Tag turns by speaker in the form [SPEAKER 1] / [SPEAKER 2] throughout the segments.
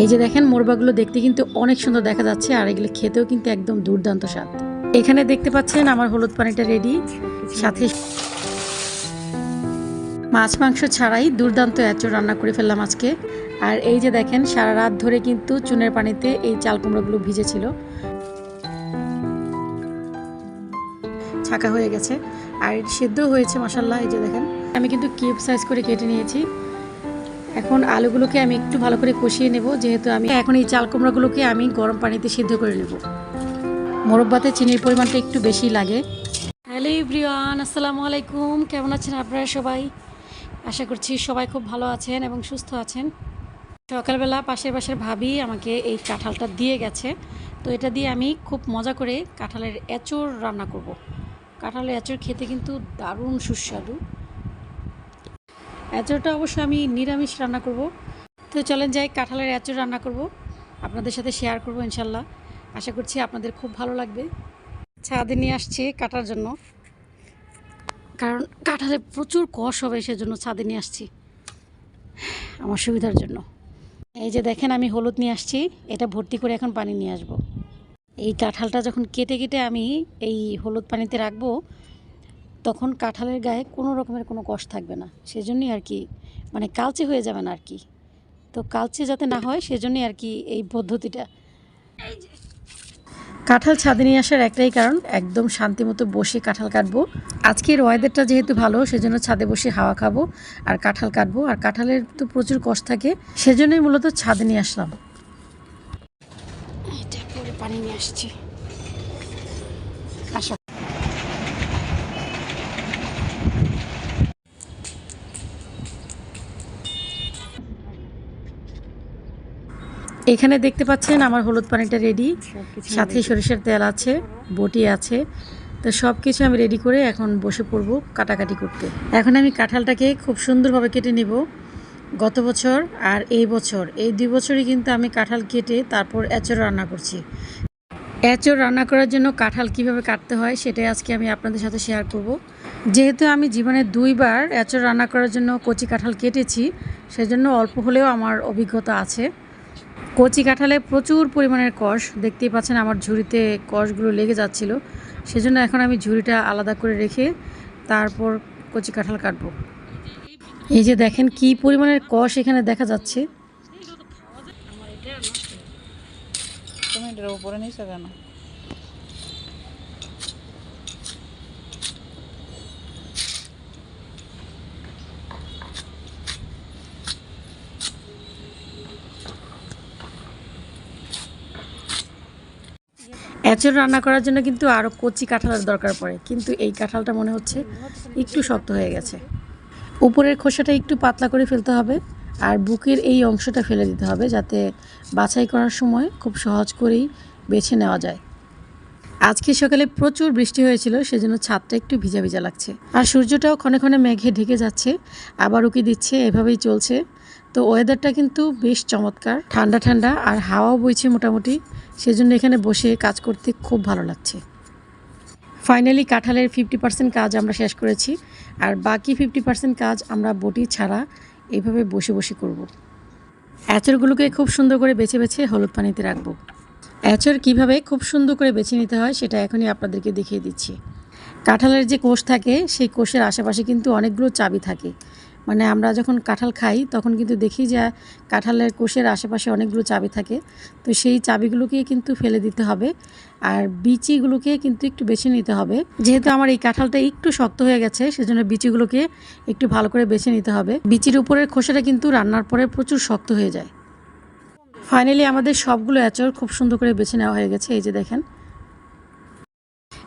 [SPEAKER 1] এই যে দেখেন, মোরবাগুলো দেখতে কিন্তু অনেক সুন্দর দেখা যাচ্ছে, আর এগুলো খেতেও কিন্তু একদম দুর্দান্ত স্বাদ। এখানে দেখতে পাচ্ছেন আমার হলুদ পানিটা রেডি সাথে মাছ মাংস ছাড়াই দুর্দান্ত এঁচড় রান্না করে ফেললাম আজকে। আর এই যে দেখেন, সারা রাত ধরে কিন্তু চুনের পানিতে এই চাল কুমড়োগুলো ভিজেছিল। ছাকা হয়ে গেছে, আর সেদ্ধ হয়েছে মশাল্লা এই যে দেখেন। আমি কিন্তু কিউব সাইজ করে কেটে নিয়েছি। এখন আলুগুলোকে আমি একটু ভালো করে কষিয়ে নেব, যেহেতু আমি এখন এই চাল কুমড়োগুলোকে আমি গরম পানিতে সিদ্ধ করে নেব। মোরব্বাতে চিনির পরিমাণটা একটু বেশি লাগে। হ্যালো ইব্রিয়ান আসসালামু আলাইকুম। কেমন আছেন আপনারা সবাই? আশা করছি সবাই খুব ভালো আছেন এবং সুস্থ আছেন। সকালবেলা পাশের পাশের ভাবি আমাকে এই কাঁঠালটা দিয়ে গেছে। তো এটা দিয়ে আমি খুব মজা করে কাঁঠালের এঁচড় রান্না করব। কাঁঠালের এঁচড় খেতে কিন্তু দারুণ সুস্বাদু। এঁচড়টা অবশ্য আমি নিরামিষ রান্না করব। তো চলেন যাই, কাঁঠালের এঁচড় রান্না করব। আপনাদের সাথে শেয়ার করব ইনশাল্লাহ। আশা করছি আপনাদের খুব ভালো লাগবে। ছাদে নিয়ে আসছি কাটার জন্য। কারণ কাঁঠালে প্রচুর কষ হবে, সেজন্য ছাদে নিয়ে আসছি। আমার সুবিধার জন্য। এই যে দেখেন, আমি হলুদ নিয়ে আসছি। এটা ভর্তি করে এখন পানি নিয়ে আসব। এই কাঁঠালটা যখন কেটে কেটে আমি এই হলুদ পানিতে রাখব তখন কাঁঠালের গায়ে কোনো রকমের কোনো কষ থাকবে না। সেজন্যই আর কি মানে কালচে হয়ে যাবে না আর কি। তো কালচে যাতে না হয়, সেজন্যই আর কি এই পদ্ধতিটা। কাঁঠাল ছাদে নিয়ে আসার একটাই কারণ, একদম শান্তি মতো বসে কাঁঠাল কাটবো। আজকের ওয়েদারটা যেহেতু ভালো, সেজন্য ছাদে বসে হাওয়া খাব আর কাঁঠাল কাটবো। আর কাঁঠালের তো প্রচুর কষ্ট থাকে, সেজন্যই মূলত ছাদে নিয়ে আসলাম। এটা পানি নিয়ে আসছি। এখানে দেখতে পাচ্ছেন আমার হলুদ পানিটা রেডি সাথে সরিষার তেল আছে বটি আছে। তো সব কিছু আমি রেডি করে এখন বসে পড়ব কাটাকাটি করতে। এখন আমি কাঁঠালটাকে খুব সুন্দরভাবে কেটে নেব গত বছর আর এই বছর। এই দুই বছরই কিন্তু আমি কাঁঠাল কেটে তারপর এঁচড় রান্না করছি। এঁচড় রান্না করার জন্য কাঁঠাল কীভাবে কাটতে হয় সেটাই আজকে আমি আপনাদের সাথে শেয়ার করব। যেহেতু আমি জীবনে দুইবার এঁচড় রান্না করার জন্য কচি কাঁঠাল কেটেছি সেজন্য অল্প হলেও আমার অভিজ্ঞতা আছে। কচি কাঁঠালে প্রচুর পরিমাণের কষ। দেখতেই পাচ্ছেন আমার ঝুড়িতে কষগুলো লেগে যাচ্ছিল। সেজন্য এখন আমি ঝুড়িটা আলাদা করে রেখে তারপর কচি কাঁঠাল কাটবো। এই যে দেখেন কি পরিমাণের কষ এখানে দেখা যাচ্ছে।
[SPEAKER 2] তুমি উপরে নিছো কেন?
[SPEAKER 1] এঁচড় রান্না করার জন্য কিন্তু আরও কচি কাঁঠালের দরকার পড়ে। কিন্তু এই কাঁঠালটা মনে হচ্ছে একটু শক্ত হয়ে গেছে। উপরের খোসাটা একটু পাতলা করে ফেলতে হবে আর বুকের এই অংশটা ফেলে দিতে হবে যাতে বাছাই করার সময় খুব সহজ করেই বেছে নেওয়া যায়। আজকে সকালে প্রচুর বৃষ্টি হয়েছিল, সেজন্য ছাদটা একটু ভিজা ভিজা লাগছে। আর সূর্যটাও ক্ষণে ক্ষণে মেঘে ঢেকে যাচ্ছে, আবার উকি দিচ্ছে, এভাবেই চলছে। তো ওয়েদারটা কিন্তু বেশ চমৎকার, ঠান্ডা ঠান্ডা আর হাওয়াও বইছে মোটামুটি। সেজন্য এখানে বসে কাজ করতে খুব ভালো লাগছে। ফাইনালি কাঁঠালের ফিফটি পার্সেন্ট কাজ আমরা শেষ করেছি। আর বাকি ফিফটি পার্সেন্ট কাজ আমরা বটি ছাড়া এইভাবে বসে বসে করব। অ্যাচরগুলোকে খুব সুন্দর করে বেছে বেছে হলুদ পানিতে রাখব। অ্যাচর কীভাবে খুব সুন্দর করে বেছে নিতে হয় সেটা এখনই আপনাদেরকে দেখিয়ে দিচ্ছি। কাঁঠালের যে কোষ থাকে, সেই কোষের আশেপাশে কিন্তু অনেকগুলো চাবি থাকে। মানে আমরা যখন কাঁঠাল খাই, তখন কিন্তু দেখি যে কাঁঠালের কোষের আশেপাশে অনেকগুলো চাবি থাকে। তো সেই চাবিগুলোকে কিন্তু ফেলে দিতে হবে আর বিচিগুলোকে কিন্তু একটু বেছে নিতে হবে। যেহেতু আমার এই কাঁঠালটা একটু শক্ত হয়ে গেছে, সেজন্য বিচিগুলোকে একটু ভালো করে বেছে নিতে হবে। বিচির উপরের খোসাটা কিন্তু রান্নার পরে প্রচুর শক্ত হয়ে যায়। ফাইনালি আমাদের সবগুলো এঁচড় খুব সুন্দর করে বেছে নেওয়া হয়ে গেছে, এই যে দেখেন।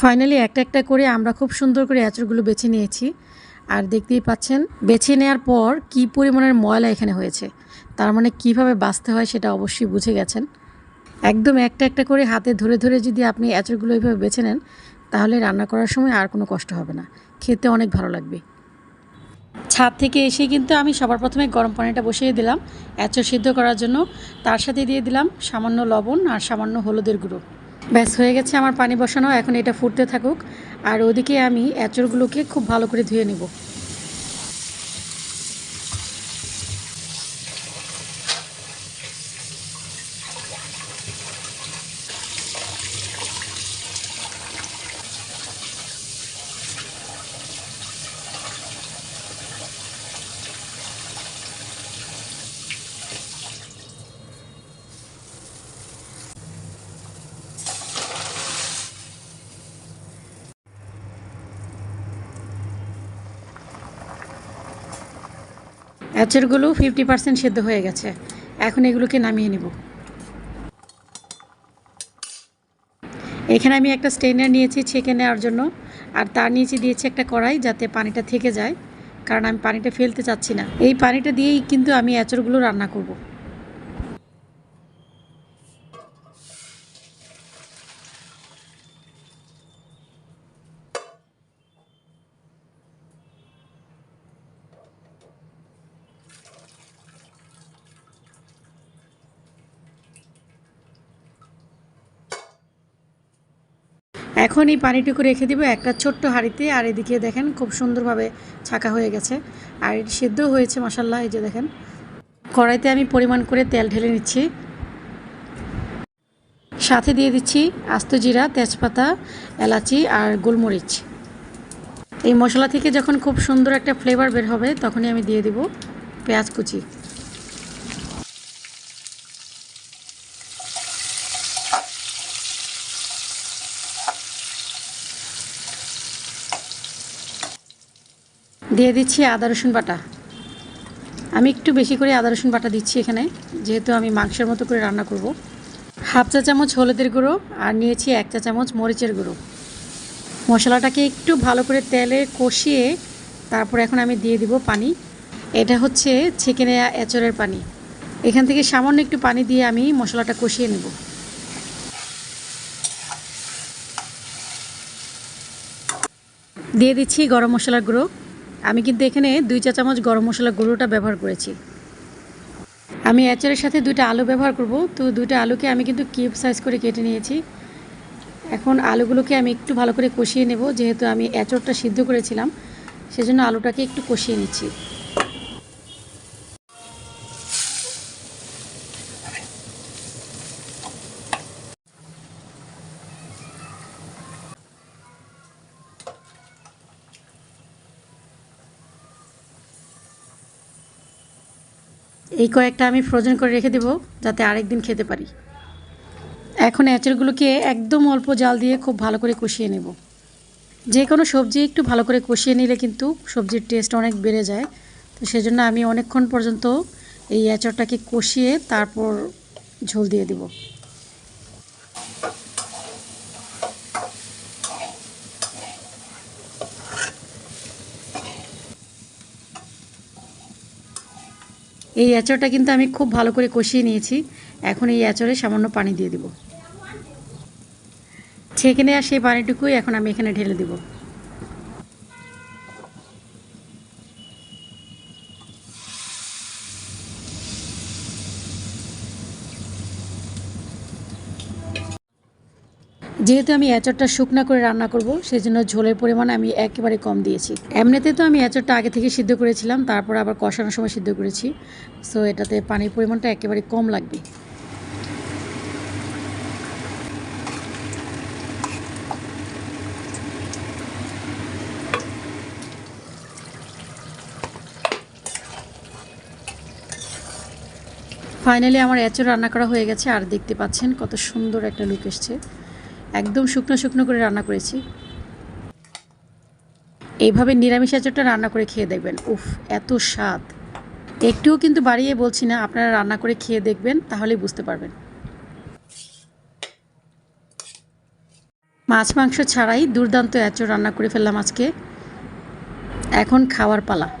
[SPEAKER 1] ফাইনালি একটা একটা করে আমরা খুব সুন্দর করে এঁচড়গুলো বেছে নিয়েছি। আর দেখতেই পাচ্ছেন, বেছে নেওয়ার পর কি পরিমাণের ময়লা এখানে হয়েছে, তার মানে কীভাবে বাঁচতে হয় সেটা অবশ্যই বুঝে গেছেন। একদম একটা একটা করে হাতে ধরে ধরে যদি আপনি এঁচড়গুলো এইভাবে বেছে নেন, তাহলে রান্না করার সময় আর কোনো কষ্ট হবে না। খেতে অনেক ভালো লাগবে। ছাদ থেকে এসে কিন্তু আমি সবার প্রথমে গরম পানিটা বসিয়ে দিলাম, এঁচড় সিদ্ধ করার জন্য। তার সাথে দিয়ে দিলাম সামান্য লবণ আর সামান্য হলুদের গুঁড়ো। ব্যাস, হয়ে গেছে আমার পানি বসানো। এখন এটা ফুটতে থাকুক। আর ওদিকে আমি এঁচড়গুলোকে খুব ভালো করে ধুয়ে নেব। অ্যাচেরগুলো ফিফটি পার্সেন্ট সেদ্ধ হয়ে গেছে। এখন এগুলোকে নামিয়ে নেব। এখানে আমি একটা স্টেনার নিয়েছি ছেঁকে নেওয়ার জন্য, আর তার নিচে দিয়েছি একটা কড়াই যাতে পানিটা থেকে যায়, কারণ আমি পানিটা ফেলতে চাচ্ছি না। এই পানিটা দিয়েই কিন্তু আমি এঁচড়গুলো রান্না করব। এখন এই পানিটুকু রেখে দিব একটা ছোট্ট হাঁড়িতে। আর এদিকে দেখেন খুব সুন্দরভাবে ছাকা হয়ে গেছে। আর এটি সেদ্ধও হয়েছে মশাল্লা এই যে দেখেন। কড়াইতে আমি পরিমাণ করে তেল ঢেলে নিচ্ছি। সাথে দিয়ে দিচ্ছি আস্ত জিরা, তেজপাতা, এলাচি আর গোলমরিচ। এই মশলা থেকে যখন খুব সুন্দর একটা ফ্লেভার বের হবে, তখনই আমি দিয়ে দিব পেঁয়াজ কুচি। দিয়ে দিচ্ছি আদা, রসুন বাটা। আমি একটু বেশি করে আদা, রসুন বাটা দিচ্ছি এখানে, যেহেতু আমি মাংসের মতো করে রান্না করব। হাফ চা চামচ হলুদের গুঁড়ো আর নিয়েছি এক চা চামচ মরিচের গুঁড়ো। মশলাটাকে একটু ভালো করে তেলে কষিয়ে তারপর এখন আমি দিয়ে দিব পানি। এটা হচ্ছে ছেঁকে নেওয়া এঁচড়ের পানি। এখান থেকে সামান্য একটু পানি দিয়ে আমি মশলাটা কষিয়ে নেব। দিয়ে দিচ্ছি গরম মশলার গুঁড়ো। আমি কিন্তু এখানে দুই চা চামচ গরম মশলা গুঁড়োটা ব্যবহার করেছি। আমি অ্যাচারের সাথে দুইটা আলু ব্যবহার করব। তো দুইটা আলুকে আমি কিন্তু কিউব সাইজ করে কেটে নিয়েছি। এখন আলুগুলোকে আমি একটু ভালো করে কষিয়ে নেব। যেহেতু আমি এঁচড়টা সিদ্ধ করেছিলাম, সেজন্য আলুটাকে একটু কষিয়ে নিচ্ছি। এই কয়েকটা আমি ফ্রোজেন করে রেখে দেবো, যাতে আরেক দিন খেতে পারি। এখন এঁচড়গুলোকে একদম অল্প জাল দিয়ে খুব ভালো করে কষিয়ে নেব। যে কোনো সবজি একটু ভালো করে কষিয়ে নিলে কিন্তু সবজির টেস্ট অনেক বেড়ে যায়। তো সেজন্য আমি অনেকক্ষণ পর্যন্ত এই এঁচড়টাকে কষিয়ে তারপর ঝোল দিয়ে দেব। এই এঁচড়টা কিন্তু আমি খুব ভালো করে কষিয়ে নিয়েছি। এখন এই এঁচড়ে সামান্য পানি দিয়ে দিব। ছেঁকে নেওয়া সেই পানিটুকুই এখন আমি এখানে ঢেলে দিব। যেহেতু আমি এঁচড়টা শুকনা করে রান্না করব সেই জন্য ঝোলের পরিমাণ আমি একেবারে কম দিয়েছি। এমনিতে তো আমি এঁচড়টা আগে থেকে সিদ্ধ করেছিলাম, তারপর আবার কষানোর সময় সিদ্ধ করেছি। সো এটাতে পানির পরিমাণটা একেবারে কম লাগবে। ফাইনালি আমার এঁচড় রান্না করা হয়ে গেছে, আর দেখতে পাচ্ছেন কত সুন্দর একটা লুক এসছে। একদম শুকনো শুকনো করে রান্না করেছি। এইভাবে নিরামিষ আচারটা রান্না করে খেয়ে দেখবেন। উফ, এত স্বাদ। একটুও কিন্তু বাড়িয়ে বলছি না, আপনারা রান্না করে খেয়ে দেখবেন, তাহলেই বুঝতে পারবেন। মাছ মাংস ছাড়াই দুর্দান্ত এঁচড় রান্না করে ফেললাম আজকে। এখন খাওয়ার পালা।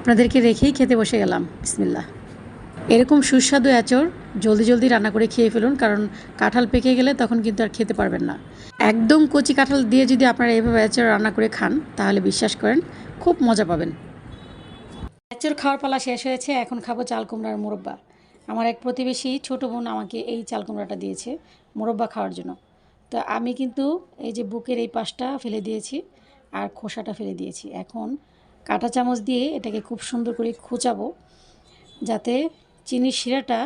[SPEAKER 1] আপনাদেরকে রেখেই খেতে বসে গেলাম। বিসমিল্লা এরকম সুস্বাদু আচর জলদি জলদি রান্না করে খেয়ে ফেলুন, কারণ কাঁঠাল পেকে গেলে তখন কিন্তু আর খেতে পারবেন না। একদম কচি কাঁঠাল দিয়ে যদি আপনারা এভাবে আচর রান্না করে খান, তাহলে বিশ্বাস করেন খুব মজা পাবেন। আচর খাওয়ার পালা শেষ হয়েছে, এখন খাব চাল কুমড়ার মোরব্বা। আমার এক প্রতিবেশী ছোটো বোন আমাকে এই চাল কুমড়াটা দিয়েছে মোরব্বা খাওয়ার জন্য। তো আমি কিন্তু এই যে বুকের এই পাশটা ফেলে দিয়েছি, আর খোসাটা ফেলে দিয়েছি। এখন কাঁটা চামচ দিয়ে এটাকে খুব সুন্দর করে খুঁচাবো, যাতে চিনির শিরাটা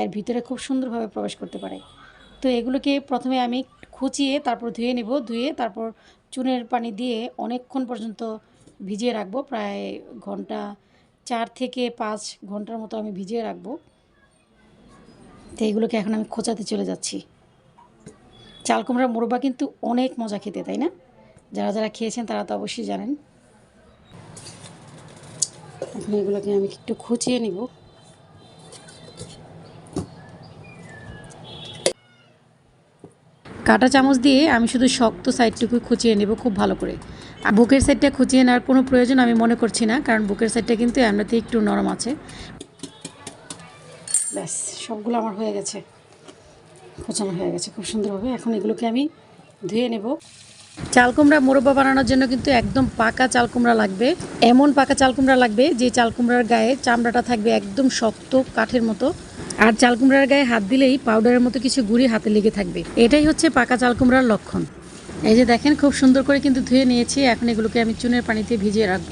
[SPEAKER 1] এর ভিতরে খুব সুন্দরভাবে প্রবেশ করতে পারে। তো এগুলোকে প্রথমে আমি খুঁচিয়ে তারপর ধুয়ে নেব, ধুয়ে তারপর চুনের পানি দিয়ে অনেকক্ষণ পর্যন্ত ভিজিয়ে রাখব, প্রায় ঘণ্টা চার থেকে পাঁচ ঘণ্টার মতো আমি ভিজিয়ে রাখব। তো এগুলোকে এখন আমি খোঁচাতে চলে যাচ্ছি। চাল কুমড়ার মোরব্বা কিন্তু অনেক মজা খেতে, তাই না? যারা যারা খেয়েছেন তারা তো অবশ্যই জানেন। এখন এগুলোকে আমি একটু খুঁচিয়ে নিব। কাঁটা চামচ দিয়ে আমি শুধু শক্ত সাইডটুকু খুঁচিয়ে নেব খুব ভালো করে। আর বুকের সাইডটা খুঁচিয়ে নেওয়ার কোনো প্রয়োজন আমি মনে করছি না, কারণ বুকের সাইডটা কিন্তু এমনিতেই একটু নরম আছে। ব্যাস, সবগুলো আমার হয়ে গেছে। খোঁচানো হয়ে গেছে খুব সুন্দরভাবে। এখন এগুলোকে আমি ধুয়ে নেব। চাল কুমড়া মোরব্বা বানানোর জন্য কিন্তু একদম পাকা চাল কুমড়া লাগবে। এমন পাকা চাল কুমড়া লাগবে যে চাল কুমড়ার গায়ে চামড়াটা থাকবে একদম শক্ত কাঠের মতো। আর চাল কুমড়ার গায়ে হাত দিলেই পাউডারের মতো কিছু গুঁড়ি হাতে লেগে থাকবে। এটাই হচ্ছে পাকা চাল কুমড়ার লক্ষণ। এই যে দেখেন, খুব সুন্দর করে কিন্তু ধুয়ে নিয়েছি। এখন এগুলোকে আমি চুনের পানিতে ভিজিয়ে রাখব।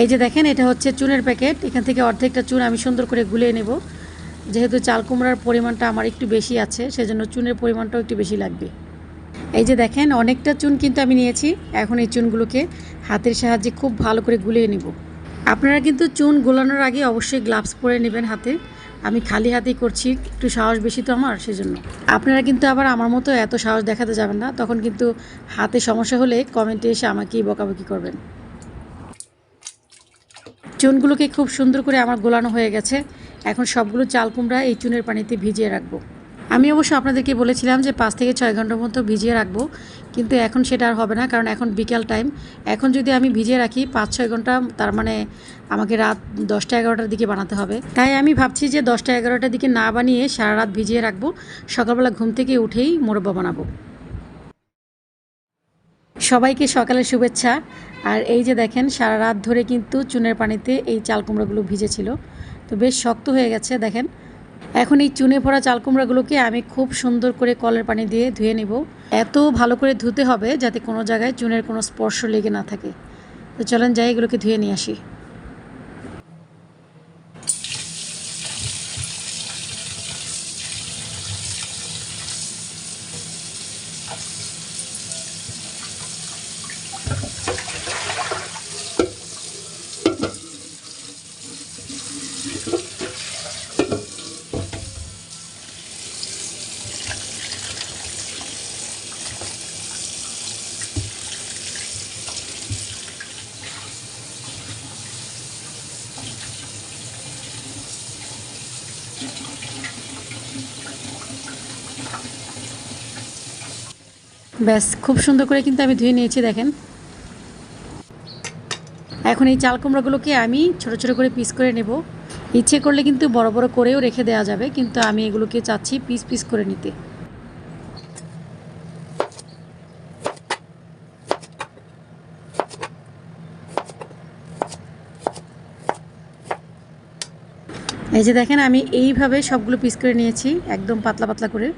[SPEAKER 1] এই যে দেখেন, এটা হচ্ছে চুনের প্যাকেট। এখান থেকে অর্ধেকটা চুন আমি সুন্দর করে গুলিয়ে নেব। যেহেতু চাল কুমড়ার পরিমাণটা আমার একটু বেশি আছে, সেজন্য চুনের পরিমাণটাও একটু বেশি লাগবে। এই যে দেখেন, অনেকটা চুন কিন্তু আমি নিয়েছি। এখন এই চুনগুলোকে হাতের সাহায্যে খুব ভালো করে গুলিয়ে নিব। আপনারা কিন্তু চুন গোলানোর আগে অবশ্যই গ্লাভস পরে নেবেন হাতে। আমি খালি হাতেই করছি, একটু সাহস বেশি তো আমার, সেজন্য। আপনারা কিন্তু আবার আমার মতো এত সাহস দেখাতে যাবেন না, তখন কিন্তু হাতে সমস্যা হলে কমেন্টে এসে আমাকেই বকাবকি করবেন। চুনগুলোকে খুব সুন্দর করে আমার গোলানো হয়ে গেছে। এখন সবগুলো চাল কুমড়া এই চুনের পানিতে ভিজিয়ে রাখব। আমি অবশ্য আপনাদেরকে বলেছিলাম যে পাঁচ থেকে ছয় ঘণ্টার মতো ভিজিয়ে রাখব, কিন্তু এখন সেটা আর হবে না, কারণ এখন বিকাল টাইম। এখন যদি আমি ভিজিয়ে রাখি, পাঁচ ছয় ঘণ্টা, তার মানে আমাকে রাত দশটা এগারোটার দিকে বানাতে হবে। তাই আমি ভাবছি যে দশটা এগারোটার দিকে না বানিয়ে সারা রাত ভিজিয়ে রাখব, সকালবেলা ঘুম থেকে উঠেই মোরব্বা বানাবো। সবাইকে সকালের শুভেচ্ছা। আর এই যে দেখেন, সারা রাত ধরে কিন্তু চুনের পানিতে এই চাল কুমড়াগুলো ভিজেছিল। তো বেশ শক্ত হয়ে গেছে, দেখেন। এখন এই চুনে ভরা চালকুমড়াগুলোকে আমি খুব সুন্দর করে কলের পানি দিয়ে ধুয়ে নেব। এত ভালো করে ধুতে হবে যাতে কোনো জায়গায় চুনের কোনো স্পর্শ লেগে না থাকে। তো চলেন যাই, এগুলোকে ধুয়ে নিয়ে আসি। ব্যাস, খুব সুন্দর করে কিন্তু আমি ধুয়ে নিয়েছি, দেখেন। এখন এই চাল কুমড়োগুলোকে আমি ছোট ছোট করে পিস করে নেব। ইচ্ছে করলে কিন্তু বড় বড় করেও রেখে দেওয়া যাবে, কিন্তু আমি এগুলোকে চাচ্ছি পিস পিস করে নিতে। এই যে দেখেন, আমি এইভাবে সবগুলো পিস করে নিয়েছি, একদম পাতলা পাতলা করে।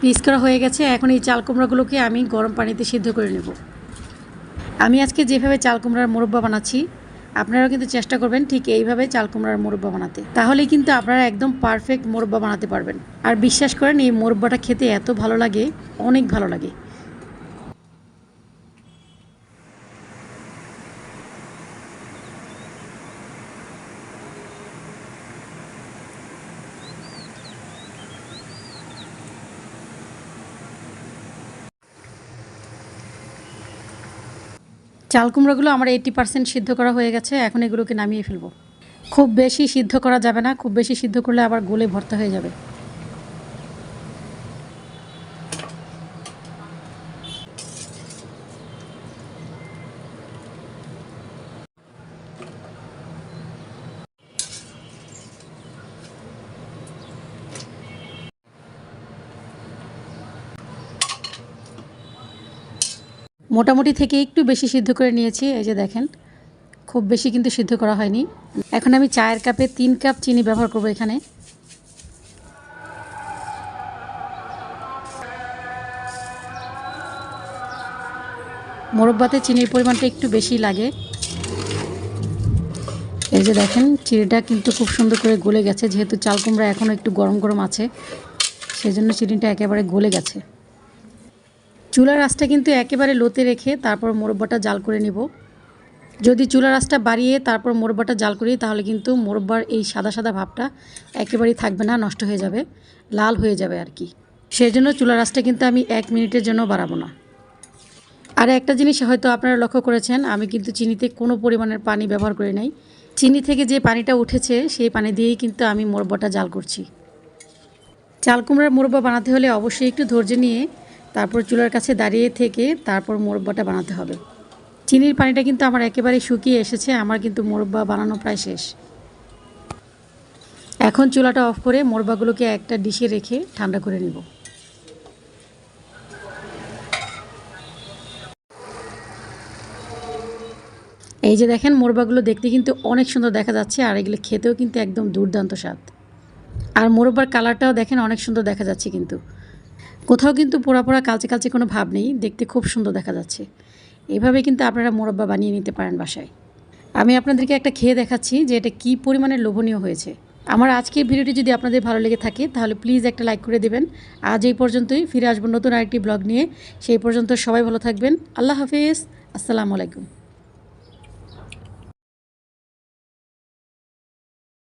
[SPEAKER 1] পিস করা হয়ে গেছে। এখন এই চাল কুমড়াগুলোকে আমি গরম পানিতে সিদ্ধ করে নেব। আমি আজকে যেভাবে চাল কুমড়ার মোরব্বা বানাচ্ছি, আপনারাও কিন্তু চেষ্টা করবেন ঠিক এইভাবে চাল কুমড়ার মোরব্বা বানাতে। তাহলে কিন্তু আপনারা একদম পারফেক্ট মোরব্বা বানাতে পারবেন। আর বিশ্বাস করেন, এই মোরব্বাটা খেতে এত ভালো লাগে, অনেক ভালো লাগে। চাল কুমড়োগুলো আমার এইটি পার্সেন্ট সিদ্ধ করা হয়ে গেছে, এখন এগুলোকে নামিয়ে ফেলব। খুব বেশি সিদ্ধ করা যাবে না, খুব বেশি সিদ্ধ করলে আবার গোলে ভর্তা হয়ে যাবে। মোটামুটি থেকে একটু বেশি সিদ্ধ করে নিয়েছি, এই যে দেখেন। খুব বেশি কিন্তু সিদ্ধ করা হয়নি। এখন আমি চায়ের কাপে তিন কাপ চিনি ব্যবহার করব এখানে। মোরব্বাতে চিনির পরিমাণটা একটু বেশি লাগে। এই যে দেখেন, চিনিটা কিন্তু খুব সুন্দর করে গলে গেছে, যেহেতু চাল কুমড়া এখনও একটু গরম গরম আছে, সেজন্য চিনিটা একেবারে গলে গেছে। চুলার আঁচটা কিন্তু একেবারে লোতে রেখে তারপর মোরব্বাটা জাল করে নেব। যদি চুলার আঁচটা বাড়িয়ে তারপর মোরব্বাটা জাল করি, তাহলে কিন্তু মোরব্বার এই সাদা সাদা ভাবটা একেবারেই থাকবে না, নষ্ট হয়ে যাবে, লাল হয়ে যাবে আর কি। সেই জন্য চুলার আঁচটা কিন্তু আমি এক মিনিটের জন্য বাড়াবো না। আর একটা জিনিস হয়তো আপনারা লক্ষ্য করেছেন, আমি কিন্তু চিনিতে কোনো পরিমাণের পানি ব্যবহার করি নাই। চিনি থেকে যে পানিটা উঠেছে, সেই পানি দিয়েই কিন্তু আমি মোরব্বাটা জাল করছি। চাল কুমড়ার মোরব্বা বানাতে হলে অবশ্যই একটু ধৈর্য নিয়ে তারপর চুলার কাছে দাঁড়িয়ে থেকে তারপর মোরব্বাটা বানাতে হবে। চিনির পানিটা কিন্তু আমার একেবারে শুকিয়ে এসেছে, আমার কিন্তু মোরব্বা বানানো প্রায় শেষ। এখন চুলাটা অফ করে মোরব্বাগুলোকে একটা ডিশে রেখে ঠান্ডা করে নিব। এই যে দেখেন, মোরব্বাগুলো দেখতে কিন্তু অনেক সুন্দর দেখা যাচ্ছে, আর এগুলো খেতেও কিন্তু একদম দুর্দান্ত স্বাদ। আর মোরব্বার কালারটাও দেখেন অনেক সুন্দর দেখা যাচ্ছে কিন্তু। কোথাও কিন্তু পোড়া পোড়া, কালচে কালচে কোনো ভাব নেই। দেখতে খুব সুন্দর দেখা যাচ্ছে। এভাবে কিন্তু আপনারা মোরব্বা বানিয়ে নিতে পারেন বাসায়। আমি আপনাদেরকে একটা খেয়ে দেখাচ্ছি যে এটা কী পরিমাণে লোভনীয় হয়েছে। আমার আজকের ভিডিওটি যদি আপনাদের ভালো লেগে থাকে, তাহলে প্লিজ একটা লাইক করে দেবেন। আজ এই পর্যন্তই, ফিরে আসব নতুন আরেকটি ব্লগ নিয়ে। সেই পর্যন্ত সবাই ভালো থাকবেন। আল্লাহ হাফিজ। আসসালামু আলাইকুম।